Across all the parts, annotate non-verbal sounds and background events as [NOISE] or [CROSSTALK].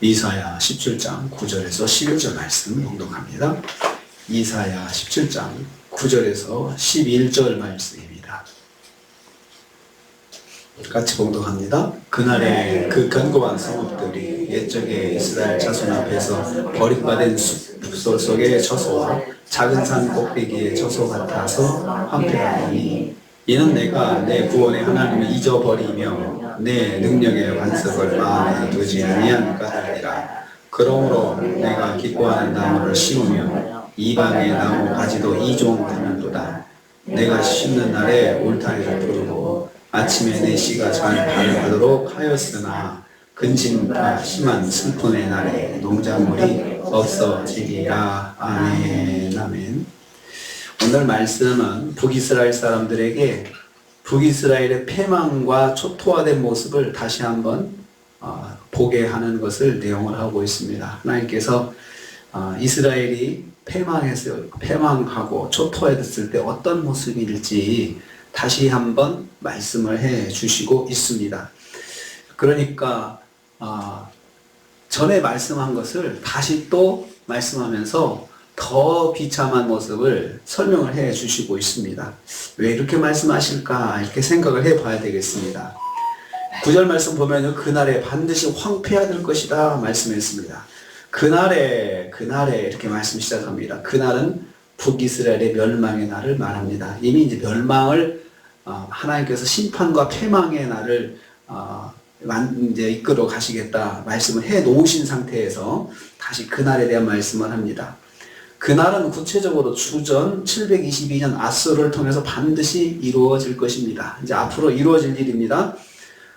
이사야 17장 9절에서 11절 말씀 봉독합니다. 이사야 17장 9절에서 11절 말씀입니다. 같이 봉독합니다. 그날에 그 견고한 성읍들이 옛적에 이스라엘 자손 앞에서 버림받은 숲속 속의 처소와 작은 산 꼭대기의 처소 같아서 황폐하니 이는 내가 내 구원의 하나님을 잊어버리며 내 능력의 반석을 마음에 두지 아니한 까닭이라. 그러므로 내가 기뻐하는 나무를 심으며 이방의 나무 가지도 이종하는도다. 내가 심는 날에 울타리를 부르고 아침에 내 씨가 잘 발하도록 하였으나 근심과 심한 슬픔의 날에 농작물이 없어지리라. 아멘. 아멘 오늘 말씀은 북이스라엘 사람들에게 북이스라엘의 패망과 초토화된 모습을 다시 한번 어, 보게 하는 것을 내용을 하고 있습니다. 하나님께서 어, 이스라엘이 패망해서 패망하고 초토화됐을 때 어떤 모습일지 다시 한번 말씀을 해 주시고 있습니다. 그러니까 어, 전에 말씀한 것을 다시 또 말씀하면서 더 비참한 모습을 설명을 해 주시고 있습니다. 왜 이렇게 말씀하실까 이렇게 생각을 해 봐야 되겠습니다. 구절 말씀 보면은 그날에 반드시 황폐해야 될 것이다 말씀했습니다. 그날에 그날에 이렇게 말씀 시작합니다. 그날은 북이스라엘의 멸망의 날을 말합니다. 이미 이제 멸망을 어, 하나님께서 심판과 패망의 날을 어, 만- 이제 이끌어 가시겠다 말씀을 해 놓으신 상태에서 다시 그날에 대한 말씀을 합니다. 그날은 구체적으로 주전 722년 아수를 통해서 반드시 이루어질 것입니다. 이제 앞으로 이루어질 일입니다.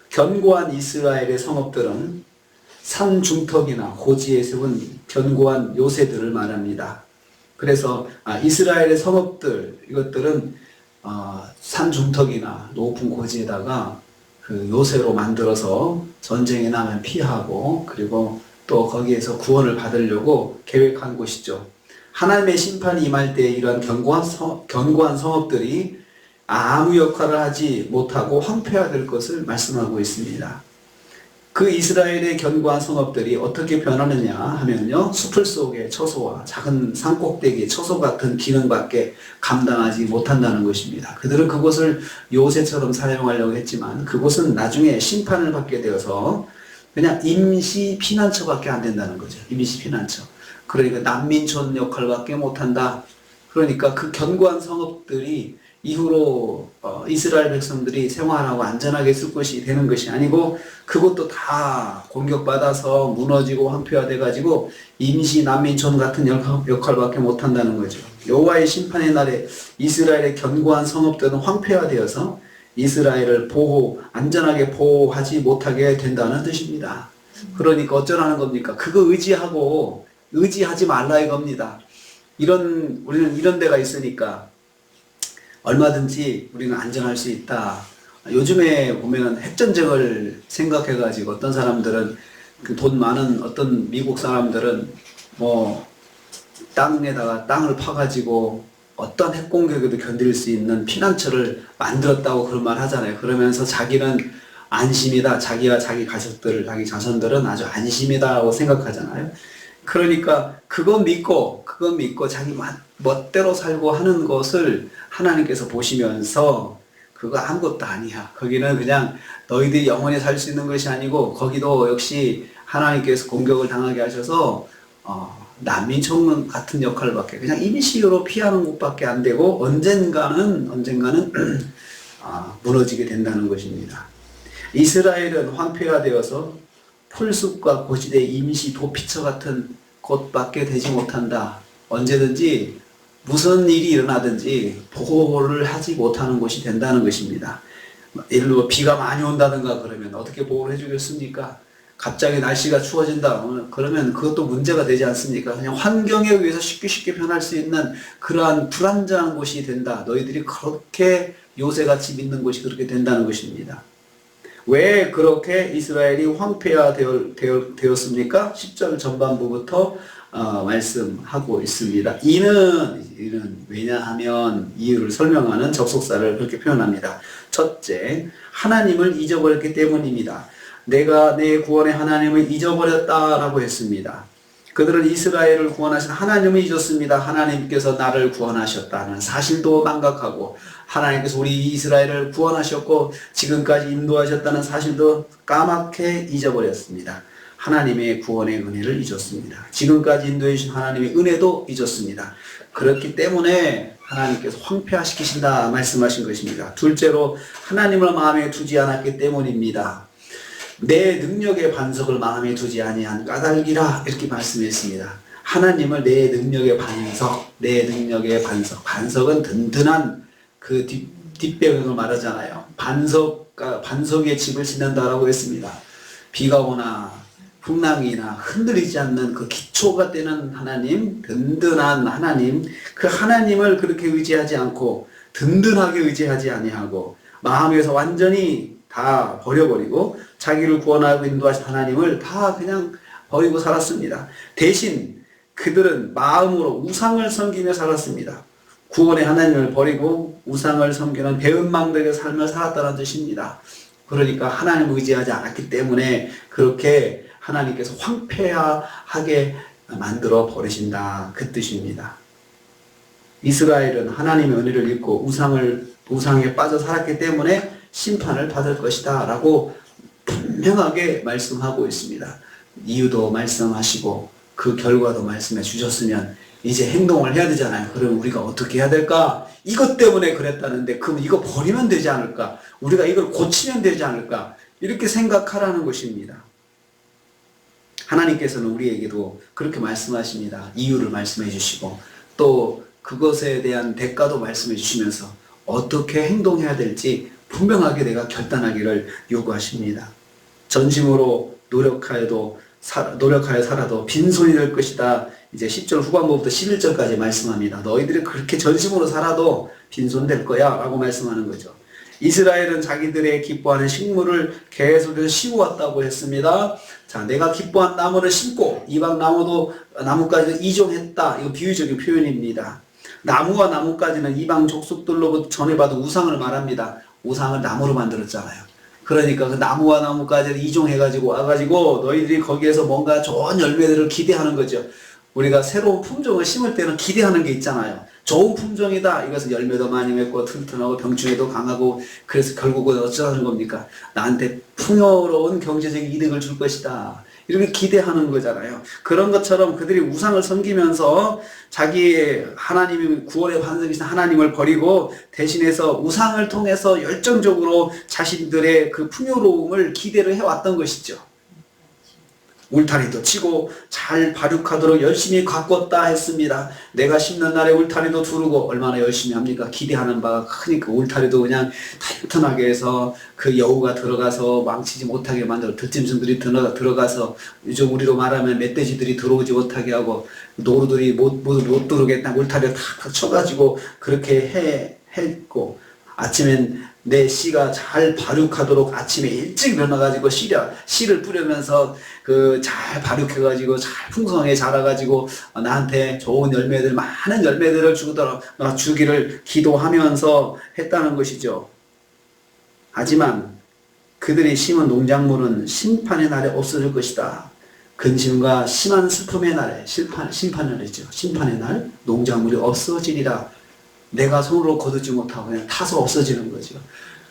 견고한 이스라엘의 성읍들은 산 중턱이나 고지에 세운 견고한 요새들을 말합니다. 그래서 아, 이스라엘의 성읍들 이것들은 어, 산 중턱이나 높은 고지에다가 그 요새로 만들어서 전쟁에 나면 피하고 그리고 또 거기에서 구원을 받으려고 계획한 곳이죠. 하나님의 심판이 임할 때 이러한 견고한, 성, 견고한 성읍들이 아무 역할을 하지 못하고 황폐화될 것을 말씀하고 있습니다. 그 이스라엘의 견고한 성읍들이 어떻게 변하느냐 하면요. 숲을 속의 처소와 작은 산꼭대기의 처소 같은 기능밖에 감당하지 못한다는 것입니다. 그들은 그곳을 요새처럼 사용하려고 했지만 그곳은 나중에 심판을 받게 되어서 그냥 임시 피난처밖에 안 된다는 거죠. 임시 피난처. 그러니까 난민촌 역할밖에 못한다. 그러니까 그 견고한 성읍들이 이후로 어, 이스라엘 백성들이 생활하고 안전하게 있을 것이 되는 것이 아니고 그것도 다 공격받아서 무너지고 황폐화돼 가지고 임시 난민촌 같은 역할, 역할밖에 못한다는 거죠. 여호와의 심판의 날에 이스라엘의 견고한 성읍들은 황폐화되어서 이스라엘을 보호 안전하게 보호하지 못하게 된다는 뜻입니다. 그러니까 어쩌라는 겁니까? 그거 의지하고 의지하지 말라 이겁니다. 이런 우리는 이런 데가 있으니까 얼마든지 우리는 안전할 수 있다. 요즘에 보면 핵전쟁을 생각해가지고 어떤 사람들은 그 돈 많은 어떤 미국 사람들은 뭐 땅에다가 땅을 파가지고 어떤 핵 공격에도 견딜 수 있는 피난처를 만들었다고 그런 말 하잖아요. 그러면서 자기는 안심이다. 자기와 자기 가족들, 자기 자손들은 아주 안심이다라고 생각하잖아요. 그러니까 그거 믿고 그거 믿고 자기 맛- 멋대로 살고 하는 것을 하나님께서 보시면서 그거 아무것도 아니야. 거기는 그냥 너희들이 영원히 살 수 있는 것이 아니고 거기도 역시 하나님께서 공격을 당하게 하셔서 어, 난민촌 같은 역할밖에 그냥 임시로 피하는 곳밖에 안 되고 언젠가는 언젠가는 [CLEARS THROAT] 아, 무너지게 된다는 것입니다. 이스라엘은 황폐화되어서 풀숲과 고지대 임시 도피처 같은 곳밖에 되지 못한다. 언제든지 무슨 일이 일어나든지 보호를 하지 못하는 곳이 된다는 것입니다. 예를 들어 비가 많이 온다든가 그러면 어떻게 보호를 해주겠습니까? 갑자기 날씨가 추워진다 그러면 그것도 문제가 되지 않습니까? 그냥 환경에 의해서 쉽게 쉽게 변할 수 있는 그러한 불안정한 곳이 된다. 너희들이 그렇게 요새같이 믿는 곳이 그렇게 된다는 것입니다. 왜 그렇게 이스라엘이 황폐화 되었, 되었 습니까? 10절 전반부부터 어, 말씀하고 있습니다. 이는, 이는 왜냐하면 이유를 설명하는 접속사를 그렇게 표현합니다. 첫째, 하나님을 잊어버렸기 때문입니다. 내가 내 구원의 하나님을 잊어버렸다라고 했습니다. 그들은 이스라엘을 구원하신 하나님을 잊었습니다. 하나님께서 나를 구원하셨다는 사실도 망각하고 하나님께서 우리 이스라엘을 구원하셨고 지금까지 인도하셨다는 사실도 까맣게 잊어버렸습니다. 하나님의 구원의 은혜를 잊었습니다. 지금까지 인도해 주신 하나님의 은혜도 잊었습니다. 그렇기 때문에 하나님께서 황폐화시키신다 말씀하신 것입니다. 둘째로 하나님을 마음에 두지 않았기 때문입니다. 내 능력의 반석을 마음에 두지 아니한 까닭이라 이렇게 말씀했습니다. 하나님을 내 능력의 반석, 내 능력의 반석. 반석은 든든한 그 뒷, 뒷배경을 말하잖아요. 반석, 반석에 집을 짓는다라고 했습니다. 비가 오나 풍랑이나 흔들리지 않는 그 기초가 되는 하나님, 든든한 하나님, 그 하나님을 그렇게 의지하지 않고 든든하게 의지하지 아니하고 마음에서 완전히 다 버려버리고 자기를 구원하고 인도하신 하나님을 다 그냥 버리고 살았습니다. 대신 그들은 마음으로 우상을 섬기며 살았습니다. 구원의 하나님을 버리고 우상을 섬기는 배은망덕의 삶을 살았다는 뜻입니다. 그러니까 하나님을 의지하지 않았기 때문에 그렇게 하나님께서 황폐하게 만들어 버리신다. 그 뜻입니다. 이스라엘은 하나님의 은혜를 잊고 우상을, 우상에 빠져 살았기 때문에 심판을 받을 것이다. 라고 분명하게 말씀하고 있습니다. 이유도 말씀하시고 그 결과도 말씀해 주셨으면 이제 행동을 해야 되잖아요. 그럼 우리가 어떻게 해야 될까? 이것 때문에 그랬다는데 그럼 이거 버리면 되지 않을까? 우리가 이걸 고치면 되지 않을까? 이렇게 생각하라는 것입니다. 하나님께서는 우리에게도 그렇게 말씀하십니다. 이유를 말씀해 주시고 또 그것에 대한 대가도 말씀해 주시면서 어떻게 행동해야 될지 분명하게 내가 결단하기를 요구하십니다. 전심으로 노력하여도 노력하여 살아도 빈손이 될 것이다. 이제 10절 후반부부터 11절까지 말씀합니다. 너희들이 그렇게 전심으로 살아도 빈손 될 거야. 라고 말씀하는 거죠. 이스라엘은 자기들의 기뻐하는 식물을 계속해서 심어왔다고 했습니다. 자, 내가 기뻐한 나무를 심고 이방 나무도 나무까지 이종했다. 이거 비유적인 표현입니다. 나무와 나무까지는 이방 족속들로부터 전해받은 우상을 말합니다. 우상을 나무로 만들었잖아요. 그러니까 그 나무와 나무까지 이종해가지고 와가지고 너희들이 거기에서 뭔가 좋은 열매들을 기대하는 거죠. 우리가 새로운 품종을 심을 때는 기대하는 게 있잖아요. 좋은 품종이다. 이것은 열매도 많이 맺고 튼튼하고 병충해도 강하고 그래서 결국은 어쩌라는 겁니까? 나한테 풍요로운 경제적인 이득을 줄 것이다. 이렇게 기대하는 거잖아요. 그런 것처럼 그들이 우상을 섬기면서 자기 하나님이 구원의 반석이신 하나님을 버리고 대신해서 우상을 통해서 열정적으로 자신들의 그 풍요로움을 기대를 해왔던 것이죠. 울타리도 치고 잘 발육하도록 열심히 가꿨다 했습니다. 내가 심는 날에 울타리도 두르고 얼마나 열심히 합니까? 기대하는 바가 크니까 울타리도 그냥 튼튼하게 해서 그 여우가 들어가서 망치지 못하게 만들어 들짐승들이 들어가서 요즘 우리로 말하면 멧돼지들이 들어오지 못하게 하고 노루들이 못, 못, 못 들어오겠다 울타리를 탁 쳐가지고 그렇게 해, 했고 아침엔 내 씨가 잘 발육하도록 아침에 일찍 일어나가지고 씨를, 씨를 뿌리면서 그 잘 발육해가지고 잘 풍성하게 자라가지고 나한테 좋은 열매들, 많은 열매들을 주도록 주기를 기도하면서 했다는 것이죠. 하지만 그들이 심은 농작물은 심판의 날에 없어질 것이다. 근심과 심한 슬픔의 날에 심판, 심판의 날이죠. 심판의 날 농작물이 없어지리라. 내가 손으로 거두지 못하고 그냥 타서 없어지는 거죠.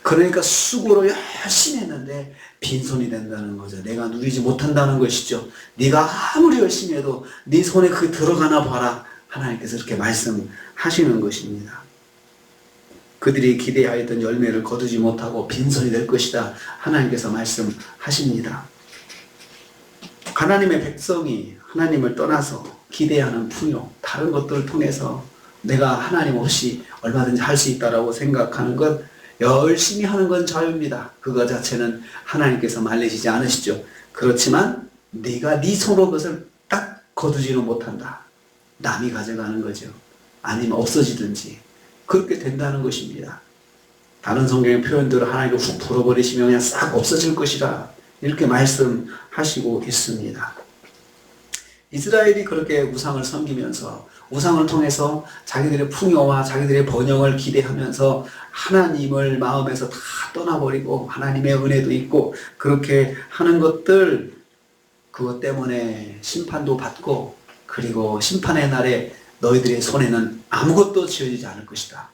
그러니까 수고로 열심히 했는데 빈손이 된다는 거죠. 내가 누리지 못한다는 것이죠. 네가 아무리 열심히 해도 네 손에 그 들어가나 봐라. 하나님께서 이렇게 말씀하시는 것입니다. 그들이 기대하였던 열매를 거두지 못하고 빈손이 될 것이다. 하나님께서 말씀하십니다. 하나님의 백성이 하나님을 떠나서 기대하는 풍요, 다른 것들을 통해서 내가 하나님 없이 얼마든지 할 수 있다라고 생각하는 것 열심히 하는 건 자유입니다. 그거 자체는 하나님께서 말리시지 않으시죠. 그렇지만 네가 네 손으로 그것을 딱 거두지는 못한다. 남이 가져가는 거죠. 아니면 없어지든지 그렇게 된다는 것입니다. 다른 성경의 표현대로 하나님께 훅 불어버리시면 그냥 싹 없어질 것이라 이렇게 말씀하시고 있습니다. 이스라엘이 그렇게 우상을 섬기면서 우상을 통해서 자기들의 풍요와 자기들의 번영을 기대하면서 하나님을 마음에서 다 떠나버리고 하나님의 은혜도 있고 그렇게 하는 것들 그것 때문에 심판도 받고 그리고 심판의 날에 너희들의 손에는 아무것도 지어지지 않을 것이다.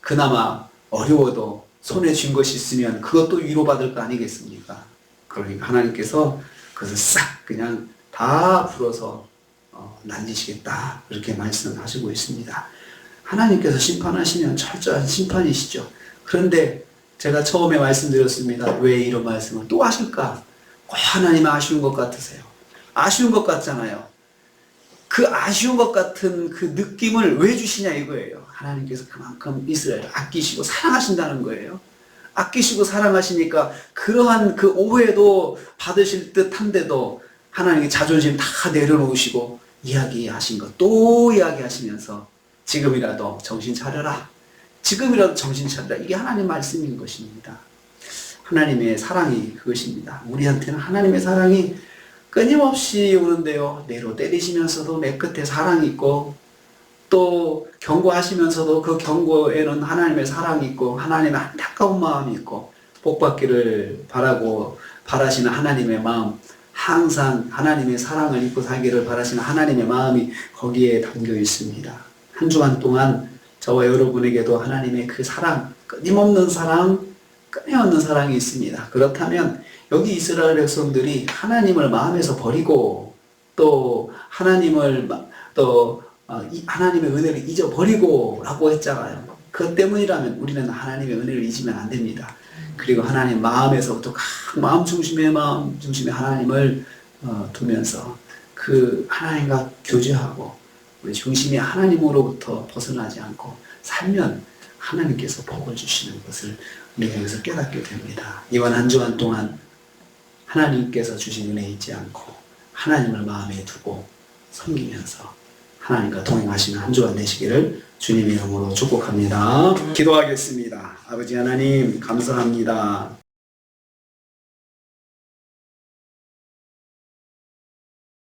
그나마 어려워도 손에 쥔 것이 있으면 그것도 위로받을 거 아니겠습니까? 그러니까 하나님께서 그것을 싹 그냥 다 풀어서 어, 난리시겠다. 그렇게 말씀하시고 있습니다. 하나님께서 심판하시면 철저한 심판이시죠. 그런데 제가 처음에 말씀드렸습니다. 왜 이런 말씀을 또 하실까? 꼭 하나님 아쉬운 것 같으세요. 아쉬운 것 같잖아요. 그 아쉬운 것 같은 그 느낌을 왜 주시냐 이거예요. 하나님께서 그만큼 이스라엘을 아끼시고 사랑하신다는 거예요. 아끼시고 사랑하시니까 그러한 그 오해도 받으실 듯 한데도 하나님의 자존심 다 내려놓으시고 이야기하신 것 또 이야기하시면서 지금이라도 정신 차려라. 지금이라도 정신 차려라. 이게 하나님 말씀인 것입니다. 하나님의 사랑이 그것입니다. 우리한테는 하나님의 사랑이 끊임없이 오는데요. 내로 때리시면서도 내 끝에 사랑이 있고 또 경고하시면서도 그 경고에는 하나님의 사랑이 있고 하나님의 안타까운 마음이 있고 복받기를 바라고 바라시는 하나님의 마음 항상 하나님의 사랑을 입고 살기를 바라시는 하나님의 마음이 거기에 담겨 있습니다. 한 주간 동안 저와 여러분에게도 하나님의 그 사랑, 끊임없는 사랑, 끊임없는 사랑이 있습니다. 그렇다면 여기 이스라엘 백성들이 하나님을 마음에서 버리고 또 하나님을 마- 또 어, 이 하나님의 은혜를 잊어버리고 라고 했잖아요. 그것 때문이라면 우리는 하나님의 은혜를 잊으면 안 됩니다. 그리고 하나님 마음에서부터 각 마음 중심의 마음 중심의 하나님을 어, 두면서 그 하나님과 교제하고 우리 중심이 하나님으로부터 벗어나지 않고 살면 하나님께서 복을 주시는 것을 우리가 여기서 깨닫게 됩니다. 이번 한 주간 동안 하나님께서 주신 은혜 잊지 않고 하나님을 마음에 두고 섬기면서 하나님과 동행하시는 한 주간 되시기를 주님의 이름으로 축복합니다. 기도하겠습니다. 아버지 하나님 감사합니다.